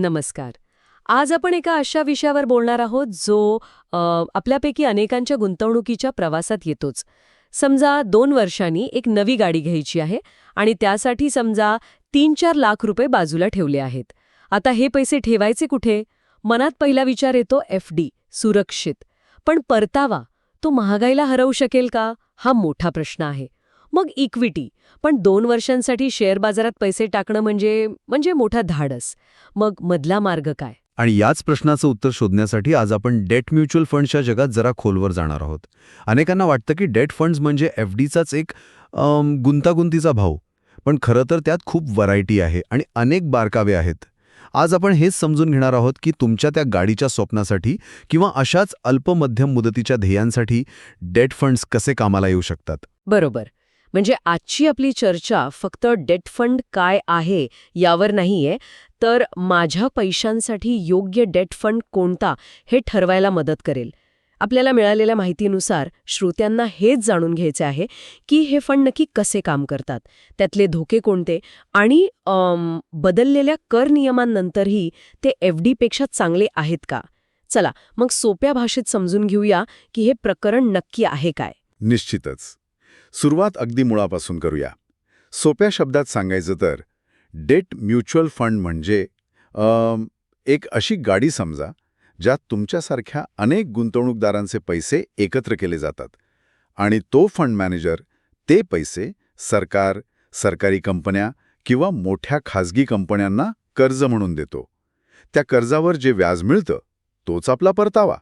नमस्कार. आज आपण एका अशा विषयावर बोलणार आहोत जो आपल्यापैकी अनेकांच्या गुंतवणुकीच्या प्रवासात येतोच. समजा दोन वर्षांनी एक नवी गाडी घ्यायची आहे आणि त्यासाठी समजा तीन चार लाख रुपये बाजूला ठेवले आहेत. आता हे पैसे ठेवायचे कुठे? मनात पहिला विचार येतो एफ डी सुरक्षित. पण परतावा तो महागाईला हरवू शकेल का? हा मोठा प्रश्न आहे. मग इक्विटी पण दोन वर्षांसाठी शेअर बाजारात पैसे टाकणं म्हणजे म्हणजे मोठा धाडस. मग मधला मार्ग काय? आणि याच प्रश्नाचं उत्तर शोधण्यासाठी आज आपण डेट म्युच्युअल फंड्सच्या जगात जरा खोलवर जाणार आहोत. अनेकांना वाटतं की डेट फंड्स म्हणजे एफ डीचाच एक गुंतागुंतीचा भाऊ पण खरं तर त्यात खूप व्हरायटी आहे आणि अनेक बारकावे आहेत. आज आपण हेच समजून घेणार आहोत की तुमच्या त्या गाडीच्या स्वप्नासाठी किंवा अशाच अल्प मध्यम मुदतीच्या ध्येयांसाठी डेट फंड्स कसे कामाला येऊ शकतात. बरोबर. म्हणजे आजची आपली चर्चा फक्त डेट फंड काय आहे यावर नाहीये तर माझ्या पैशांसाठी योग्य डेट फंड कोणता हे ठरवायला मदत करेल. आपल्याला मिळालेल्या माहितीनुसार श्रोत्यांना हेच जाणून घ्यायचे आहे की हे फंड नक्की कसे काम करतात त्यातले धोके कोणते आणि बदललेल्या कर नियमांनंतरही ते एफ डीपेक्षा चांगले आहेत का? चला मग सोप्या भाषेत समजून घेऊया की हे प्रकरण नक्की आहे काय. निश्चितच. सुरुवात अगदी मुळापासून करूया. सोप्या शब्दात सांगायचं तर डेट म्युच्युअल फंड म्हणजे एक अशी गाडी समजा ज्यात तुमच्यासारख्या अनेक गुंतवणूकदारांचे पैसे एकत्र केले जातात आणि तो फंड मॅनेजर ते पैसे सरकार सरकारी कंपन्या किंवा मोठ्या खाजगी कंपन्यांना कर्ज म्हणून देतो. त्या कर्जावर जे व्याज मिळतं तोच आपला परतावा.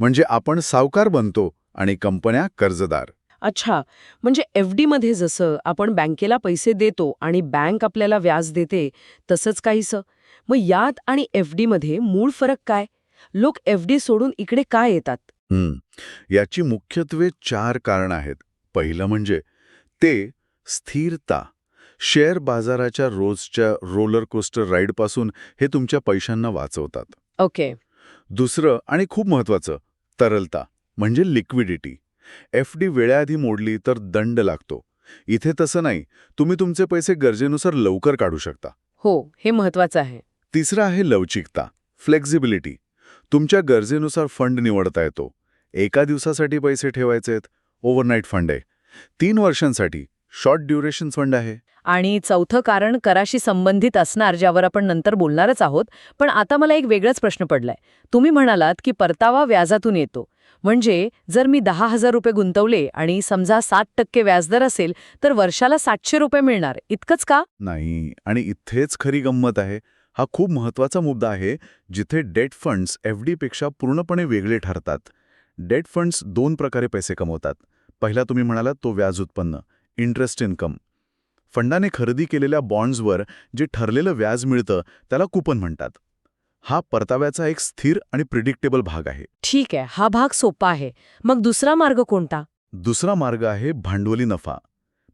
म्हणजे आपण सावकार बनतो आणि कंपन्या कर्जदार. अच्छा म्हणजे एफमध्ये जसं आपण बँकेला पैसे देतो आणि बँक आपल्याला व्याज देते तसंच काहीसं? मग यात आणि एफमध्ये मूळ फरक काय? लोक एफ डी सोडून इकडे काय येतात. याची मुख्यत्वे चार कारणं आहेत. पहिलं म्हणजे ते स्थिरता. शेअर बाजाराच्या रोजच्या रोलर कोस्टर राईडपासून हे तुमच्या पैशांना वाचवतात. ओके. दुसरं आणि खूप महत्वाचं तरलता म्हणजे लिक्विडिटी. एफ डी वेळेआधी मोडली तर दंड लागतो. इथे तसं नाही. तुम्ही तुमचे पैसे गरजेनुसार लवकर काढू शकता. हो हे महत्वाचं आहे. तिसरं आहे लवचिकता फ्लेक्झिबिलिटी तुमच्या गरजेनुसार फंड निवडता येतो. एका दिवसासाठी पैसे ठेवायचे आहेत ओव्हरनाईट फंड आहे. तीन वर्षांसाठी शॉर्ट ड्युरेशन फंड आहे. आणि चौथं कारण कराशी संबंधित असणार ज्यावर आपण नंतर बोलणारच आहोत. पण आता मला एक वेगळाच प्रश्न पडलाय. तुम्ही म्हणालात की परतावा व्याजातून येतो. म्हणजे जर मी दहा हजार रुपये गुंतवले आणि समजा सात टक्के व्याजदर असेल तर वर्षाला सातशे रुपये मिळणार. इतकंच का? नाही आणि इथेच खरी गंमत आहे. हा खूप महत्त्वाचा मुद्दा आहे जिथे डेट फंड्स एफपेक्षा पूर्णपणे वेगळे ठरतात. डेट फंड्स दोन प्रकारे पैसे कमवतात. पहिला तुम्ही म्हणालात तो व्याज उत्पन्न इंटरेस्ट इन्कम फंडाने खरेदी केलेल्या बॉन्ड्सवर जे ठरलेलं व्याज मिळतं त्याला कुपन म्हणतात. हा परताव्याचा एक स्थिर आणि प्रिडिक्टेबल भाग आहे. ठीक आहे हा भाग सोपा आहे. मग दुसरा मार्ग कोणता? दुसरा मार्ग आहे भांडवली नफा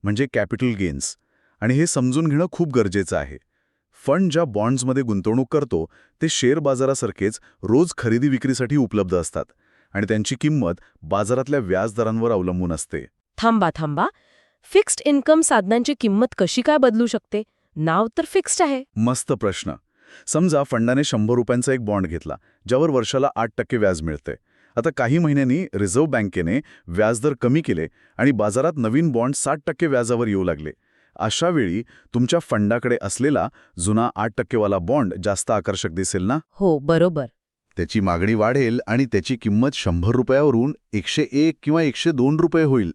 म्हणजे कॅपिटल गेन्स आणि हे समजून घेणं खूप गरजेचं आहे. फंड ज्या बॉन्ड्समध्ये गुंतवणूक करतो ते शेअर बाजारासारखेच रोज खरेदी विक्रीसाठी उपलब्ध असतात आणि त्यांची किंमत बाजारातल्या व्याजदरांवर अवलंबून असते. थांबा थांबा. फिक्स्ड इन्कम साधनांची किंमत कशी काय बदलू शकते? नाव तर फिक्स्ड आहे. मस्त प्रश्न. समजा फंडाने शंभर रुपयांचा एक बॉन्ड घेतला ज्यावर वर्षाला आठ टक्के व्याज मिळते. आता काही महिन्यांनी रिझर्व्ह बँकेने व्याजदर कमी केले आणि बाजारात नवीन बॉन्ड साठ टक्के व्याजावर येऊ लागले. अशा वेळी तुमच्या फंडाकडे असलेला जुना आठ टक्केवाला बॉन्ड जास्त आकर्षक दिसेल ना? हो बरोबर. त्याची मागणी वाढेल आणि त्याची किंमत शंभर रुपयावरून एकशे एक किंवा एकशे दोन रुपये होईल.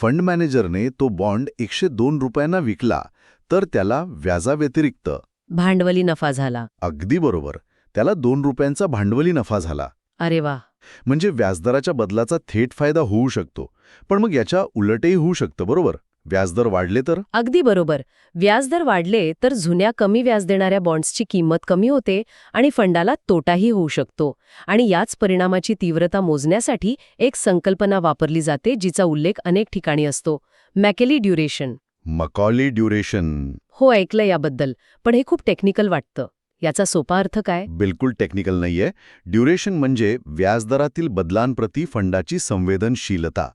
फंड मॅनेजरने तो बॉन्ड एकशे दोन रुपयांना विकला तर त्याला व्याजाव्यतिरिक्त भांडवली नफा झाला. अगदी बरोबर. त्याला दोन रुपयांचा भांडवली नफा झाला. अरे वा. म्हणजे व्याजदराच्या बदलाचा थेट फायदा होऊ शकतो. पण मग याच्या उलटही होऊ शकतं बरोबर? व्याजदर वाढले तर? अगदी बरोबर. व्याजदर वाढले तर जुन्या कमी व्याज देणाऱ्या बॉन्ड्सची किंमत कमी होते आणि फंडाला तोटाही होऊ शकतो. आणि याच परिणामाची तीव्रता मोजण्यासाठी एक संकल्पना वापरली जाते जिचा उल्लेख अनेक ठिकाणी असतो. Macaulay duration Macaulay duration. हो ऐकलं याबद्दल पण हे खूप टेक्निकल वाटतं. याचा सोपा अर्थ काय? बिलकुल टेक्निकल नाहीये. ड्युरेशन म्हणजे व्याजदरातील बदलांप्रती फंडाची संवेदनशीलता.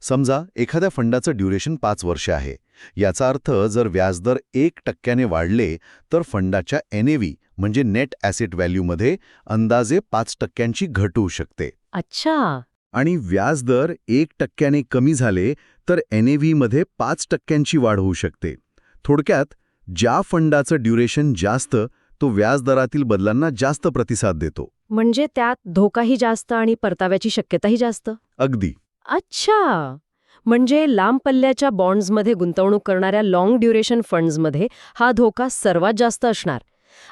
समजा एखाद्या फंडाचं ड्युरेशन पाच वर्ष आहे. याचा अर्थ जर व्याजदर एक टक्क्याने वाढले तर फंडाच्या एनएव्ही म्हणजे नेट ॲसेट व्हॅल्यूमध्ये अंदाजे पाच टक्क्यांची घट होऊ शकते. अच्छा. आणि व्याजदर एक टक्क्याने कमी झाले तर एनएव्हीमध्ये पाच टक्क्यांची वाढ होऊ शकते. थोडक्यात ज्या फंडाचं ड्युरेशन जास्त तो व्याजदरातील बदलांना जास्त प्रतिसाद देतो. म्हणजे त्यात धोकाही जास्त आणि परताव्याची शक्यताही जास्त? अगदी. अच्छा! म्हणजे लांब पल्ल्याच्या बॉन्ड्समध्ये गुंतवणूक करणाऱ्या लाँग ड्युरेशन फंड्समध्ये हा धोका सर्वात जास्त असणार.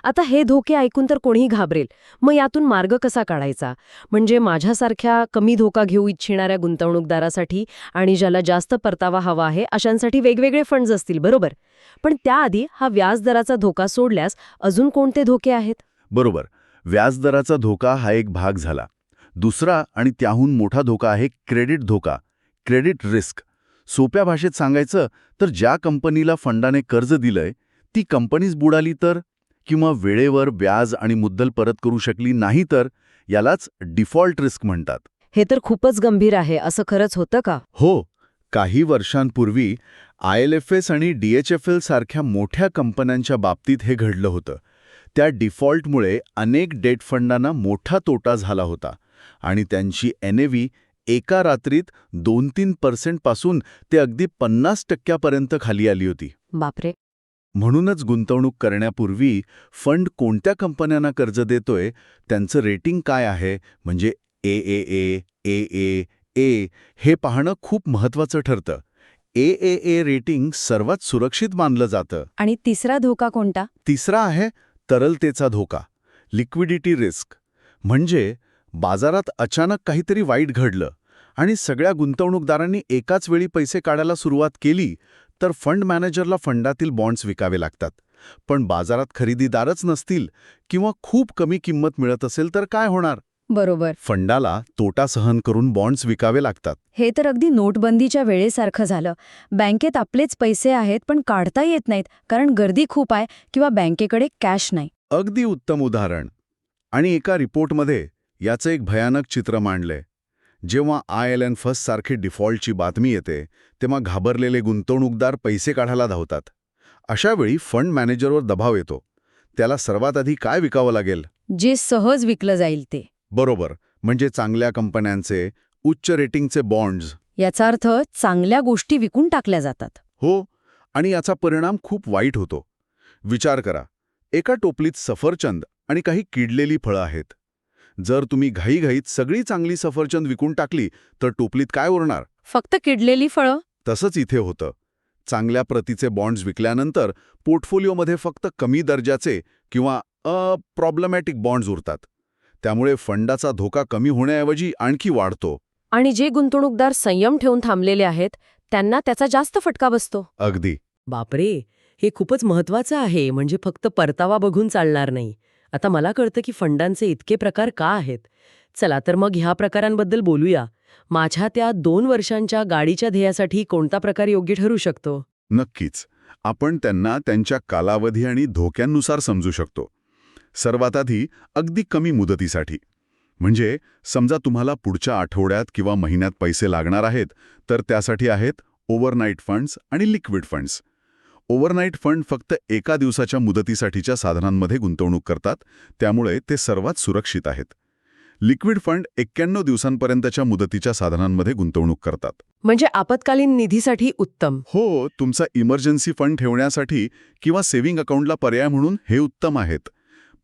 आता हे धोके ऐकून तर कोणीही घाबरेल. मग यातून मार्ग कसा काढायचा? म्हणजे माझ्यासारख्या कमी धोका घेऊ इच्छिणाऱ्या गुंतवणूकदारासाठी आणि ज्याला जास्त परतावा हवा आहे अशांसाठी वेगवेगळे फंड्स असतील बरोबर? पण त्याआधी हा व्याजदराचा धोका सोडल्यास अजून कोणते धोके आहेत? बरोबर. व्याजदराचा धोका हा एक भाग झाला. दुसरा आणि त्याहून मोठा धोका आहे क्रेडिट धोका क्रेडिट रिस्क. सोप्या भाषेत सांगायचं तर ज्या कंपनीला फंडाने कर्ज दिलंय ती कंपनीच बुडाली तर? किंवा वेळेवर व्याज आणि मुद्दल परत करू शकली नाही तर यालाच डिफॉल्ट रिस्क म्हणतात. हे तर खूपच गंभीर आहे असं खरंच होतं का? हो काही वर्षांपूर्वी आय एल एफ एस आणि डी एच एफ एल सारख्या मोठ्या कंपन्यांच्या बाबतीत हे घडलं होतं. त्या डिफॉल्टमुळे अनेक डेट फंडांना मोठा तोटा झाला होता आणि त्यांची एन एका रात्रीत दोन तीन पर्सेंटपासून ते अगदी पन्नास टक्क्यापर्यंत खाली आली होती. बापरे! म्हणूनच गुंतवणूक करण्यापूर्वी फंड कोणत्या कंपन्यांना कर्ज देतोय त्यांचं रेटिंग काय आहे म्हणजे ए ए ए ए ए ए हे पाहणं खूप महत्वाचं ठरतं. ए ए ए रेटिंग सर्वात सुरक्षित मानलं जातं. आणि तिसरा धोका कोणता? तिसरा आहे तरलतेचा धोका लिक्विडिटी रिस्क. म्हणजे बाजारात अचानक काहीतरी वाईट घडलं आणि सगळ्या गुंतवणूकदारांनी एकाच वेळी पैसे काढायला सुरुवात केली तर फंड मॅनेजरला फंडातील बॉन्ड्स विकावे लागतात. पण बाजारात खरेदीदारच नसतील किंवा खूप कमी किंमत मिळत असेल तर काय होणार? बरोबर. फंडाला तोटा सहन करून बॉन्ड्स विकावे लागतात. हे तर अगदी नोटबंदीच्या वेळेसारखं झालं. बँकेत आपलेच पैसे आहेत पण काढता येत नाहीत कारण गर्दी खूप आहे किंवा बँकेकडे कॅश नाही. अगदी उत्तम उदाहरण. आणि एका रिपोर्टमध्ये याचं एक भयानक चित्र मांडलंय. जेव्हा आय एल एन फर्स्ट सारखी डिफॉल्टची बातमी येते तेव्हा घाबरलेले गुंतवणूकदार पैसे काढायला धावतात. अशावेळी फंड मॅनेजरवर दबाव येतो. त्याला सर्वात आधी काय विकावं लागेल? जे सहज विकलं जाईल ते. बरोबर. म्हणजे चांगल्या कंपन्यांचे उच्च रेटिंगचे बॉन्ड्स. याचा अर्थ चांगल्या गोष्टी विकून टाकल्या जातात. हो. आणि याचा परिणाम खूप वाईट होतो. विचार करा. एका टोपलीत सफरचंद आणि काही किडलेली फळं आहेत. जर तुम्ही घाईघाईत सगळी चांगली सफरचंद विकून टाकली तर टोपलीत काय उरणार? फक्त किडलेली फळं? तसंच इथे होतं. चांगल्या प्रतीचे बॉन्ड्स विकल्यानंतर पोर्टफोलिओमध्ये फक्त कमी दर्जाचे किंवा अ प्रॉब्लेमॅटिक बॉन्ड्स उरतात. त्यामुळे फंडाचा धोका कमी होण्याऐवजी आणखी वाढतो. आणि जे गुंतवणूकदार संयम ठेवून थांबलेले आहेत त्यांना त्याचा जास्त फटका बसतो. अगदी. बापरे! हे खूपच महत्वाचं आहे म्हणजे फक्त परतावा बघून चालणार नाही. आता मला कळतं की फंडांचे इतके प्रकार का आहेत. चला तर मग ह्या प्रकारांबद्दल बोलूया. माझ्या त्या दोन वर्षांच्या गाडीच्या ध्येयासाठी कोणता प्रकार योग्य ठरू शकतो? नक्कीच. आपण त्यांना त्यांच्या कालावधी आणि धोक्यांनुसार समजू शकतो. सर्वात आधी अगदी कमी मुदतीसाठी. म्हणजे समजा तुम्हाला पुढच्या आठवड्यात किंवा महिन्यात पैसे लागणार आहेत तर त्यासाठी आहेत ओव्हरनाईट फंड्स आणि लिक्विड फंड्स. ओव्हरनाईट फंड फक्त एका दिवसाच्या मुदतीसाठीच्या साधनांमध्ये गुंतवणूक करतात त्यामुळे ते सर्वात सुरक्षित आहेत. लिक्विड फंड एक्क्याण्णव दिवसांपर्यंतच्या मुदतीच्या साधनांमध्ये गुंतवणूक करतात. म्हणजे आपत्कालीन निधीसाठी उत्तम. हो तुमचा इमर्जन्सी फंड ठेवण्यासाठी किंवा सेव्हिंग अकाउंटला पर्याय म्हणून हे उत्तम आहेत.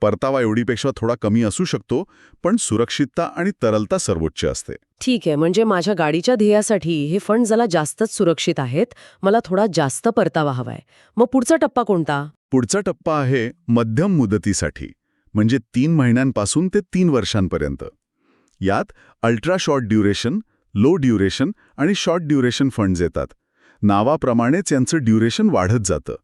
परतावा एवढीपेक्षा थोडा कमी असू शकतो पण सुरक्षितता आणि तरलता सर्वोच्च असते. ठीक आहे म्हणजे माझ्या गाडीच्या ध्येयासाठी हे फंड जरा जास्तच सुरक्षित आहेत मला थोडा जास्त परतावा हवाय. मग पुढचा टप्पा कोणता? पुढचा टप्पा आहे मध्यम मुदतीसाठी म्हणजे तीन महिन्यांपासून ते तीन वर्षांपर्यंत. यात ultra short duration low duration आणि शॉर्ट ड्युरेशन फंड्स येतात. नावाप्रमाणेच यांचं ड्युरेशन वाढत जातं.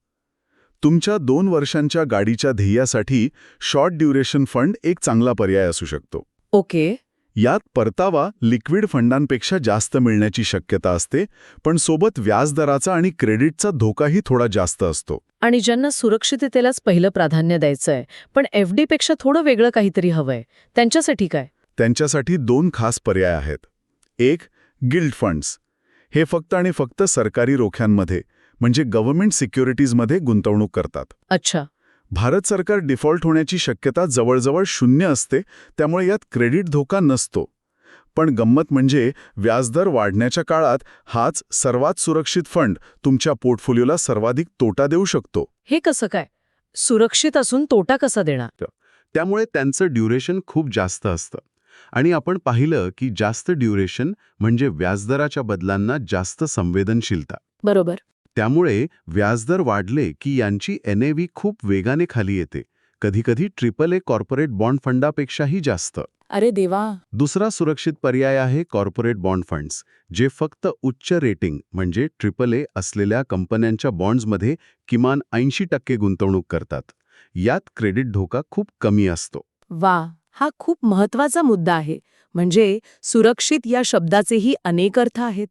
तुमच्या दोन वर्षांच्या गाडीच्या ध्येयासाठी शॉर्ट ड्युरेशन फंड एक चांगला पर्याय असू शकतो. ओके. यात परतावा लिक्विड फंडांपेक्षा जास्त मिळण्याची शक्यता असते पण सोबत व्याजदराचा आणि क्रेडिटचा धोकाही थोडा जास्त असतो. आणि ज्यांना सुरक्षिततेलाच पहिलं प्राधान्य द्यायचंय पण एफपेक्षा थोडं वेगळं काहीतरी हवंय त्यांच्यासाठी काय? त्यांच्यासाठी दोन खास पर्याय आहेत. एक गिल्ड फंड्स. हे फक्त आणि फक्त सरकारी रोख्यांमध्ये म्हणजे गव्हर्नमेंट सिक्युरिटीजमध्ये गुंतवणूक करतात. अच्छा. भारत सरकार डिफॉल्ट होण्याची शक्यता जवळजवळ शून्य असते त्यामुळे यात क्रेडिट धोका नसतो. पण गंमत म्हणजे व्याजदर वाढण्याच्या काळात हाच सर्वात सुरक्षित फंड तुमच्या पोर्टफोलिओला सर्वाधिक तोटा देऊ शकतो. हे कसं काय? सुरक्षित असून तोटा कसा देणार? त्यामुळे त्यांचं ड्युरेशन खूप जास्त असतं. आणि आपण पाहिलं की जास्त ड्युरेशन म्हणजे व्याजदराच्या बदलांना जास्त संवेदनशीलता. बरोबर. त्यामुळे व्याजदर वाढले की यांची एन खूप वेगाने खाली येते. कधीकधी ट्रिपल ए कॉर्पोरेट बॉन्ड फंडापेक्षाही जास्त. अरे देवा! दुसरा सुरक्षित पर्याय आहे कॉर्पोरेट बॉन्ड फंड्स जे फक्त उच्च रेटिंग म्हणजे ट्रिपल ए असलेल्या कंपन्यांच्या बॉन्ड्समध्ये किमान ऐंशी टक्के गुंतवणूक करतात. यात क्रेडिट धोका खूप कमी असतो. वा! हा खूप महत्त्वाचा मुद्दा आहे. म्हणजे सुरक्षित या शब्दाचेही अनेक अर्थ आहेत.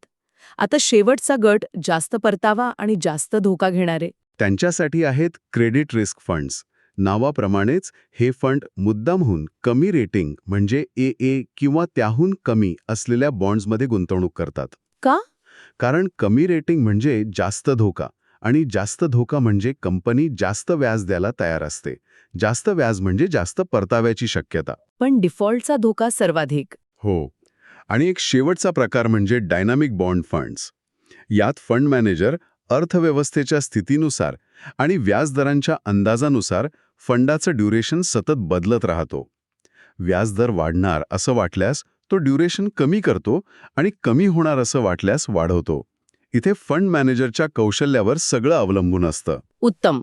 आता शेवटचा गट जास्त परतावा आणि जास्त धोका घेणारे. त्यांच्यासाठी आहेत क्रेडिट रिस्क फंड्स. नावाप्रमाणेच हे फंड मुद्दामहून कमी रेटिंग म्हणजे ए ए किंवा त्याहून कमी असलेल्या बॉन्ड्समध्ये गुंतवणूक करतात. का? कारण कमी रेटिंग म्हणजे जास्त धोका आणि जास्त धोका म्हणजे कंपनी जास्त व्याज द्यायला तयार असते. जास्त व्याज म्हणजे जास्त परताव्याची शक्यता. पण डिफॉल्टचा धोका सर्वाधिक. हो. आणि एक शेवटचा प्रकार म्हणजे डायनामिक बॉन्ड फंड्स यात फंड मॅनेजर अर्थव्यवस्थेच्या स्थितीनुसार आणि व्याजदरांच्या अंदाजानुसार फंडाचं ड्युरेशन सतत बदलत राहतो. व्याजदर वाढणार असं वाटल्यास तो ड्युरेशन कमी करतो आणि कमी होणार असं वाटल्यास वाढवतो. इथे फंड मॅनेजरच्या कौशल्यावर सगळं अवलंबून असतं. उत्तम.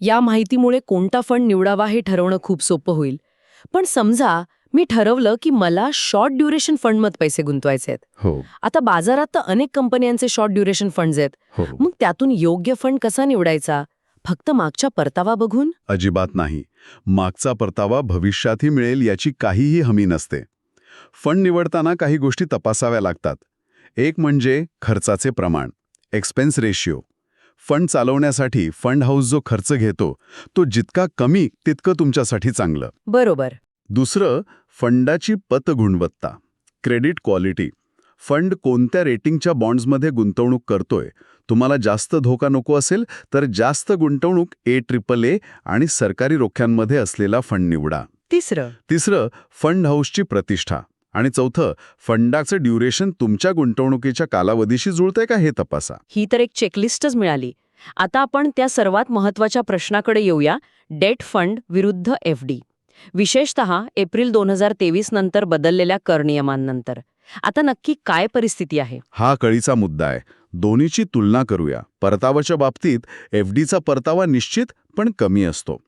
या माहितीमुळे कोणता फंड निवडावा हे ठरवणं खूप सोपं होईल. पण समजा मी ठरवलं की मला शॉर्ट ड्युरेशन फंडमध्ये पैसे गुंतवायचे आहेत. हो. आता बाजारात तर अनेक कंपन्यांचे शॉर्ट ड्युरेशन फंड्स आहेत. हो. मग त्यातून योग्य फंड कसा निवडायचा? फक्त मागच्या परतावा बघून? अजिबात नाही. मागचा परतावा भविष्यातही मिळेल याची काहीही हमी नसते. फंड निवडताना काही गोष्टी तपासाव्या लागतात. एक म्हणजे खर्चाचे प्रमाण एक्सपेन्स रेशिओ फंड चालवण्यासाठी फंड हाऊस जो खर्च घेतो तो जितका कमी तितकं तुमच्यासाठी चांगलं. बरोबर. दुसरं फंडाची पतगुणवत्ता क्रेडिट क्वालिटी. फंड कोणत्या रेटिंगच्या बॉन्ड्समध्ये गुंतवणूक करतोय? तुम्हाला जास्त धोका नको असेल तर जास्त गुंतवणूक ए ट्रिपल ए आणि सरकारी रोख्यांमध्ये असलेला फंड निवडा. तिसरं. तिसरं फंड हाऊसची प्रतिष्ठा. आणि चौथं फंडाचं ड्युरेशन तुमच्या गुंतवणुकीच्या कालावधीशी जुळतंय का हे तपासा. ही तर एक चेकलिस्टच मिळाली. आता आपण त्या सर्वात महत्त्वाच्या प्रश्नाकडे येऊया डेट फंड विरुद्ध एफ डी. विशेषत एप्रिल दोन हजार तेवीस नंतर बदललेल्या कर नियमांनंतर. आता नक्की काय परिस्थिती आहे? हा कळीचा मुद्दा आहे. दोन्हीची तुलना करूया. परतावाच्या बाबतीत एफ डीचा परतावा निश्चित पण कमी असतो.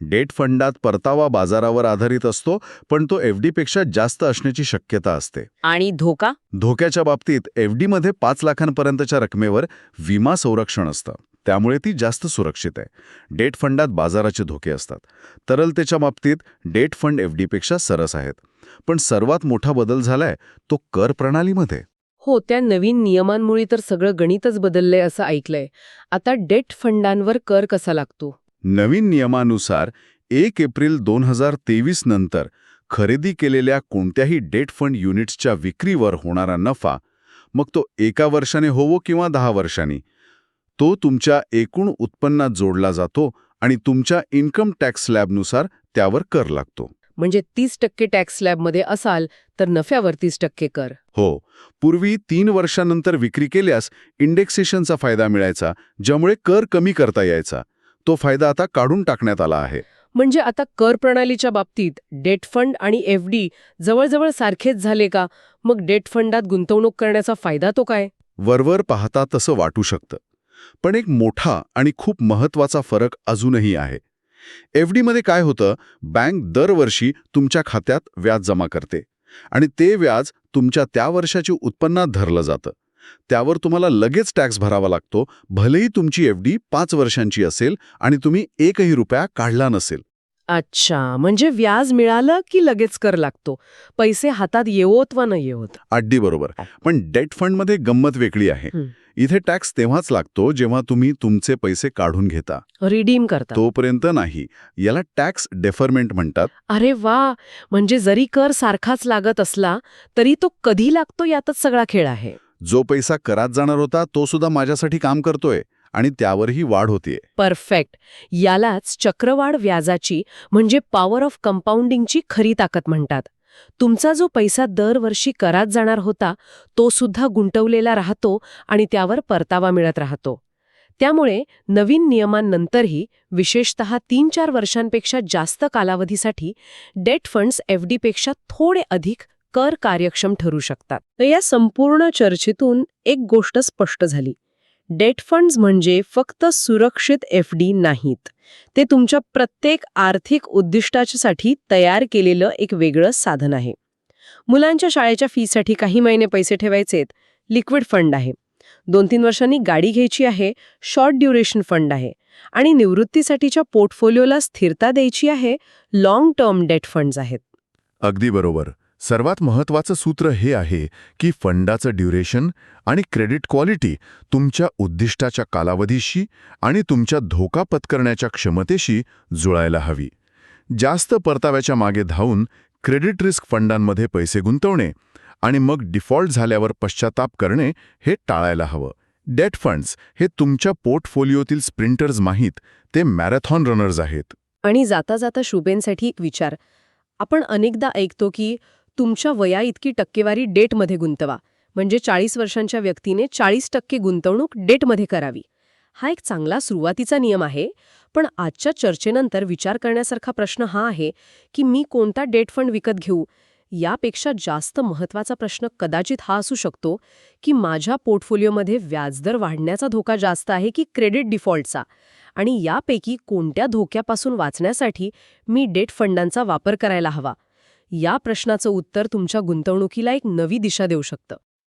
डेट फंडात परतावा बाजारावर आधारित असतो पण तो एफ डीपेक्षा जास्त असण्याची शक्यता असते. आणि धोका? धोक्याच्या बाबतीत एफ डीमध्ये पाच लाखांपर्यंतच्या रकमेवर विमा संरक्षण असतं. त्यामुळे ती जास्त सुरक्षित आहे. डेट फंडात बाजाराचे धोके असतात. तरलतेच्या बाबतीत डेट फंड एफ डीपेक्षा सरस आहेत. पण सर्वात मोठा बदल झालाय तो कर प्रणालीमध्ये. हो त्या नवीन नियमांमुळे तर सगळं गणितच बदललंय असं ऐकलंय. आता डेट फंडांवर कर कसा लागतो? नवीन नियमानुसार एक एप्रिल दोन हजार तेवीस नंतर खरेदी केलेल्या कोणत्याही डेट फंड युनिट्सच्या विक्रीवर होणारा नफा मग तो एका वर्षाने होवो किंवा दहा वर्षांनी तो तुमच्या एकूण उत्पन्नात जोडला जातो आणि तुमच्या इन्कम टॅक्स स्लॅबनुसार त्यावर कर लागतो. म्हणजे तीस टक्के टॅक्स स्लॅबमध्ये असाल तर नफ्यावर तीस टक्के कर. हो. पूर्वी तीन वर्षानंतर विक्री केल्यास इंडेक्सेशनचा फायदा मिळायचा ज्यामुळे कर कमी करता यायचा. तो फायदा आता काढून टाकण्यात आला आहे. म्हणजे आता कर प्रणालीच्या बाबतीत डेट फंड आणि एफ डी जवळजवळ सारखेच झाले का? मग डेट फंडात गुंतवणूक करण्याचा फायदा तो काय? वरवर पाहता तसं वाटू शकतं. पण एक मोठा आणि खूप महत्त्वाचा फरक अजूनही आहे. एफ डीमध्ये काय होतं? बँक दरवर्षी तुमच्या खात्यात व्याज जमा करते आणि ते व्याज तुमच्या त्या वर्षाची उत्पन्नात धरलं जातं. त्यावर तुम्हाला लगेच टॅक्स भरावा लागतो भलेही तुमची एफ डी पाच वर्षांची असेल आणि तुम्ही एकही रुपया काढला नसेल. अच्छा म्हणजे व्याज मिळालं की लगेच कर लागतो? पैसे हातात येवोत वा न येवोत अगदी बरोबर. पण डेट फंडमध्ये गंमत वेगळी आहे. इथे टॅक्स तेव्हाच लागतो जेव्हा तुम्ही तुमचे पैसे काढून घेता. रिडीम करता. तोपर्यंत नाही. याला टॅक्स डेफरमेंट म्हणतात. अरे वा! म्हणजे जरी कर सारखाच लागत असला तरी तो कधी लागतो यातच सगळा खेळ आहे. जो पैसा करात जाणार होता तो सुद्धा माझ्यासाठी काम करतोय आणि त्यावरही वाढ होतीये. परफेक्ट. यालाच चक्रवाढ व्याजाची म्हणजे पॉवर ऑफ कंपाऊंडिंगची खरी ताकद म्हणतात. तुमचा जो पैसा दरवर्षी करात जाणार होता तो सुद्धा गुंतवलेला राहतो आणि त्यावर परतावा मिळत राहतो. त्यामुळे नवीन नियमांनंतरही विशेषतः तीन चार वर्षांपेक्षा जास्त कालावधीसाठी डेट फंड्स एफडीपेक्षा थोडे अधिक कर कार्यक्षम ठरू शकतात. तर या संपूर्ण चर्चेतून एक गोष्ट स्पष्ट झाली. डेट फंड्स म्हणजे फक्त सुरक्षित एफ डी नाहीत. ते तुमच्या प्रत्येक आर्थिक उद्दिष्टाच्यासाठी तयार केलेलं एक वेगळं साधन आहे. मुलांच्या शाळेच्या फीसाठी काही महिने पैसे ठेवायचेत लिक्विड फंड आहे. दोन तीन वर्षांनी गाडी घ्यायची आहे शॉर्ट ड्युरेशन फंड आहे आणि निवृत्तीसाठीच्या पोर्टफोलिओला स्थिरता द्यायची आहे लॉंग टर्म डेट फंड्स आहेत. अगदी बरोबर. सर्वात महत्वाचं सूत्र हे आहे की फंडाचं ड्युरेशन आणि क्रेडिट क्वालिटी तुमच्या उद्दिष्टाच्या कालावधीशी आणि तुमच्या धोका पत्करण्याच्या क्षमतेशी जुळायला हवी. जास्त परताव्याच्या मागे धावून क्रेडिट रिस्क फंडांमध्ये पैसे गुंतवणे आणि मग डिफॉल्ट झाल्यावर पश्चाताप करणे हे टाळायला हवं. डेट फंड्स हे तुमच्या पोर्टफोलिओतील स्प्रिंटर्स माहीत ते मॅरेथॉन रनर्स आहेत. आणि जाता जाता शुभेंसाठी एक विचार. आपण अनेकदा ऐकतो की तुमच्या वया इतकी टक्केवारी डेटमध्ये गुंतवा. म्हणजे चाळीस वर्षांच्या व्यक्तीने चाळीस टक्के गुंतवणूक डेटमध्ये करावी. हा एक चांगला सुरुवातीचा नियम आहे. पण आजच्या चर्चेनंतर विचार करण्यासारखा प्रश्न हा आहे की मी कोणता डेट फंड विकत घेऊ? यापेक्षा जास्त महत्त्वाचा प्रश्न कदाचित हा असू शकतो की माझ्या पोर्टफोलिओमध्ये व्याजदर वाढण्याचा धोका जास्त आहे की क्रेडिट डिफॉल्टचा? आणि यापैकी कोणत्या धोक्यापासून वाचण्यासाठी मी डेट फंडांचा वापर करायला हवा? या प्रश्नाचं उत्तर तुमच्या गुंतवणुकीला एक नवी दिशा देऊ शकतं.